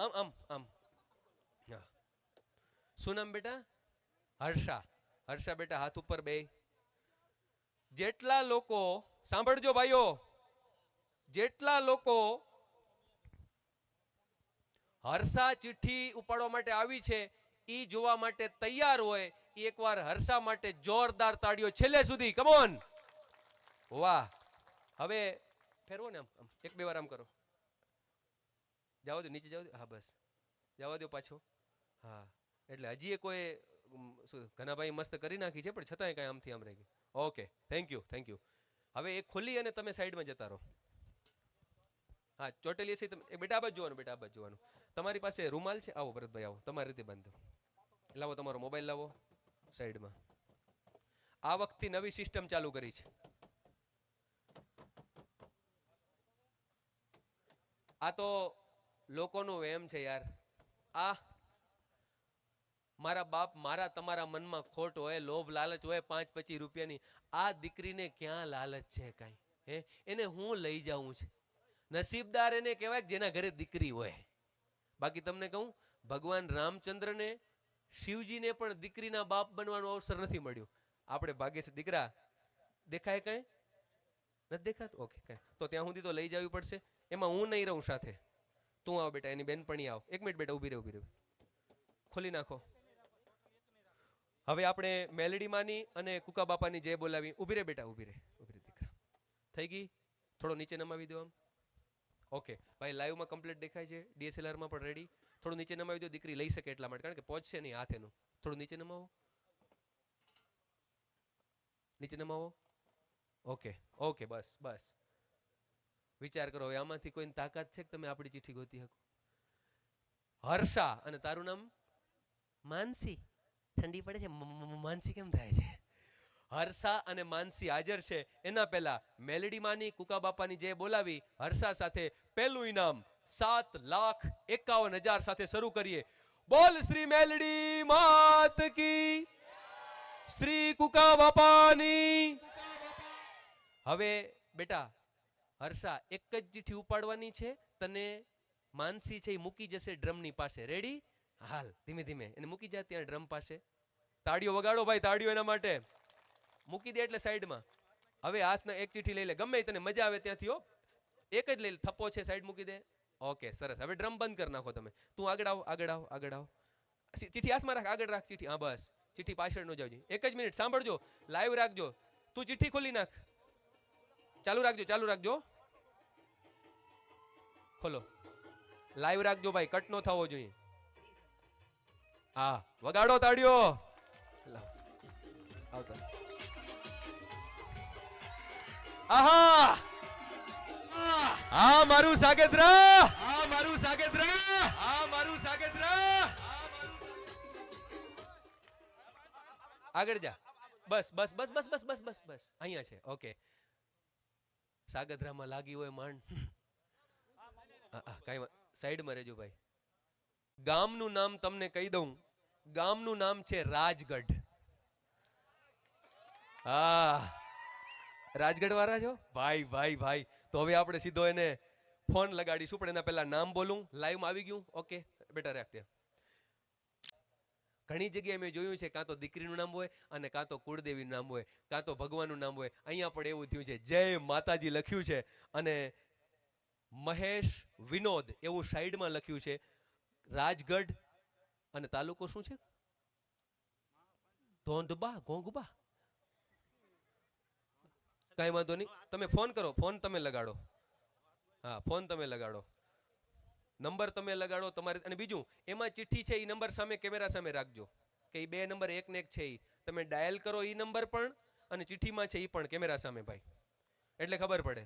આમ આમ આમ. શું નામ બેટા? હર્ષા. હર્ષા બેટા, હાથ ઉપર બે. જેટલા લોકો, સાંભળજો ભાઈઓ, જેટલા લોકો હર્ષા ચિઠ્ઠી ઉપાડવા માટે આવી છે એ જોવા માટે તૈયાર હોય એ એકવાર હર્ષા માટે જોરદાર તાળીઓ છેલ્લે સુધી. કમોન વાહ. હવે ફેરવો ને આમ. એક, બે વાર આમ કરો. જાઓ દો, નીચે જવા દો. હા, બસ. જવા દો પાછો. હા. એટલે હજી એ કોઈ શું ઘનાભાઈ મસ્ત કરી નાખી છે, પણ છતાંય કાંઈ આમથી આમ રહી ગયું okay. Thank you thank you હવે એ ખોલી અને તમે સાઈડમાં જતા રહો. હા, ચોટેલી હશે તમે બેટા આ બાજુ જોવાનું, બેટા આ જોવાનું. તમારી પાસે રૂમાલ છે? આવો, ભરતભાઈ, આવો. તમારી રીતે બાંધો. લાવો તમારો મોબાઈલ, લાવો. સાઈડમાં. આ વખતથી નવી સિસ્ટમ ચાલુ કરી છે. આ તો લોકોનું એમ છે યાર. આ મારા બાપ મારા તમારા મનમાં ખોટ હોય, લોભ, લાલચ હોય, પાંચ પચીસ રૂપિયાની, આ દીકરીને ક્યાં લાલચ છે કાંઈ? હે? એને હું લઈ જાઉં છે. નસીબદાર એને કહેવાય જેના ઘરે દીકરી હોય. બાકી તમને કહું, ભગવાન રામચંદ્રને, શિવજીને પણ દીકરીના બાપ બનવાનો અવસર નથી મળ્યો. આપણે ભાગ્ય છે. દીકરા, દેખાય કાંઈ? નથી દેખાતું? ઓકે, કાંઈ. તો ત્યાં સુધી તો લઈ જવી પડશે. એમાં હું નહીં રહું સાથે. તું આવ બેટા, એની બેનપણી આવ. એક મિનિટ બેટા, ઊભી રહે ઊભી રહે. ખોલી નાખો. હવે આપણે મેલડી માની અને કુકા બાપાની જે બોલાવી, ઊભી રહે બેટા, ઊભી રહે ઊભી રહે, દીકરા. થઈ ગઈ? થોડો નીચે નમાવી દો આમ. ઓકે. ભાઈ, લાઈવમાં કમ્પ્લીટ દેખાય છે, ડીએસએલઆરમાં પણ રેડી થોડું નીચે નમાવી દો, દીકરી લઈ શકે એટલા માટે, કારણ કે પહોંચશે નહીં હાથ એનું. થોડું નીચે નમાવો. નીચે નમાવો. ઓકે ઓકે, બસ બસ. વિચાર કરો આમાંથી કોઈની તાકાત છે કે તમે આપણી ચિઠ્ઠી ગોતી શકો? હર્ષા અને તારું નામ? માનસી. ઠંડી પડે છે. માનસી કેમ થાય છે? હર્ષા અને માનસી હાજર છે. એના પહેલા મેલડી માની કુકા બાપાની જે બોલાવી, હર્ષા સાથે પહેલું ઇનામ સાત લાખ એકાવન હજાર સાથે શરૂ કરીએ. બોલ શ્રી મેલડી માત કી. શ્રી કુકા બાપાની હવે બેટા હર્ષા, એક જ ચીઠી ઉપાડવાની છે, તને માનસી છે એ મૂકી જશે ડ્રમની પાસે. રેડી હાલ, ધીમે ધીમે. એને મૂકી જા ત્યાં ડ્રમ પાસે. તાળીઓ વગાડો ભાઈ, તાળીઓ એના માટે. મૂકી દે એટલે સાઈડમાં. હવે હાથના એક ચીઠી લઈ લે. ગમે તને મજા આવે ત્યાંથી, હો. એક જ લઈ લે. થપ્પો છે, સાઈડ મૂકી દે. ઓકે, સરસ. હવે ડ્રમ બંધ કરી નાખો તમે. તું આગળ આવ આગળ આવ આગળ આવ. ચીઠી હાથમાં રાખ, આગળ રાખ ચીઠી હા, બસ. ચીઠી પાછળ ન જાવજી એક જ મિનિટ, સાંભળજો. લાઈવ રાખજો. તું ચીઠી ખોલી નાખ. ચાલુ રાખજો ચાલુ રાખજો. ખોલો. લાઈવ રાખજો ભાઈ કટ નો થવો જોઈએ. હા વગાડો તાળીઓ. આવતા. આહા! હા મારું સાગેત્રા હા મારું સાગેત્રા હા મારું સાગેત્રા આગળ જા. બસ બસ બસ બસ બસ બસ બસ બસ. અહીંયા છે. ઓકે. સાગત્રામાં લાગી હોય માંડ. કઈ સાઈડમાં રહેજો ભાઈ. ગામનું નામ તમને કહી દઉં. ગામનું નામ છે રાજગઢ. હા. રાજગઢ વાળા છો? ભાઈ ભાઈ ભાઈ. તો હવે આપણે સીધો એને ફોન લગાડીશું, પણ એના પહેલા નામ બોલું. લાઈવમાં આવી ગયું. ઓકે બેટા, રાખ ઘણી જગ્યાએ મેં જોયું છે, કાં તો દીકરીનું નામ હોય અને કાં તો કુળદેવીનું નામ હોય, કાં તો ભગવાનનું નામ હોય. અહીંયા પણ એવું થયું છે. જય માતાજી લખ્યું છે અને મહેશ વિનોદ એવું સાઈડમાં લખ્યું છે. રાજગઢ અને તાલુકો શું છે? ધોંધબા ઘોંઘબા કઈ વાંધો નહીં. તમે ફોન કરો, ફોન તમે લગાડો. હા, ફોન તમે લગાડો. નંબર તમે લગાડો તમારે અને બીજું એમાં ચિઠ્ઠી છે એ નંબર સામે કેમેરા સામે રાખજો. કે એ બે નંબર એક ને એક છે એ તમે ડાયલ કરો એ નંબર પણ અને ચિઠ્ઠીમાં છે એ પણ કેમેરા સામે ભાઈ. એટલે ખબર પડે.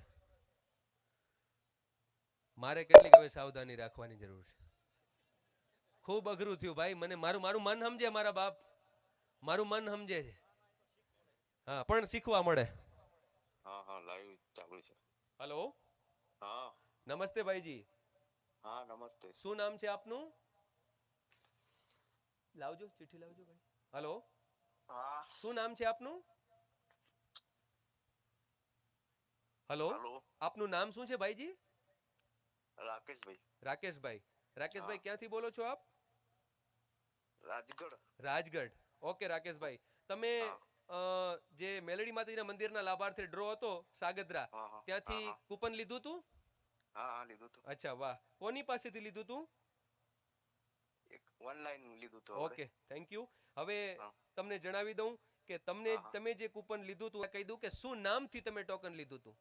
મારે કેટલીક હવે સાવધાની રાખવાની જરૂર છે. ખૂબ અઘરું થયું ભાઈ મને મારું મારું મન સમજે મારા બાપ. મારું મન સમજે છે. હા પણ શીખવા મળે. હા હા લાઈવ ચાલુ છે હલો? હા. નમસ્તે ભાઈજી. હા નમસ્તે. શું નામ છે આપનું? લાવજો ચિઠ્ઠી લાવજો ભાઈ. હલો? હા. શું નામ છે આપનું? હલો? આપનું નામ શું છે ભાઈજી? રાકેશભાઈ. રાકેશભાઈ. રાકેશભાઈ ક્યાંથી બોલો છો આપ? રાજગઢ. રાજગઢ. ઓકે રાકેશભાઈ. તમે જે મેલડી માતાજીના મંદિરના લાભાર્થી ડ્રો હતો સાગદ્રા ત્યાંથી કૂપન લીધું તું? હા હા લીધું હતું અચ્છા વાહ. કોની પાસેથી લીધું તું? એક ઓનલાઈન લીધું હતું ઓકે થેન્ક યુ હવે તમને જણાવી દઉં કે તમને. તમે જે કૂપન લીધું હતું કહી દઉં કે શું નામથી તમે ટોકન લીધું હતું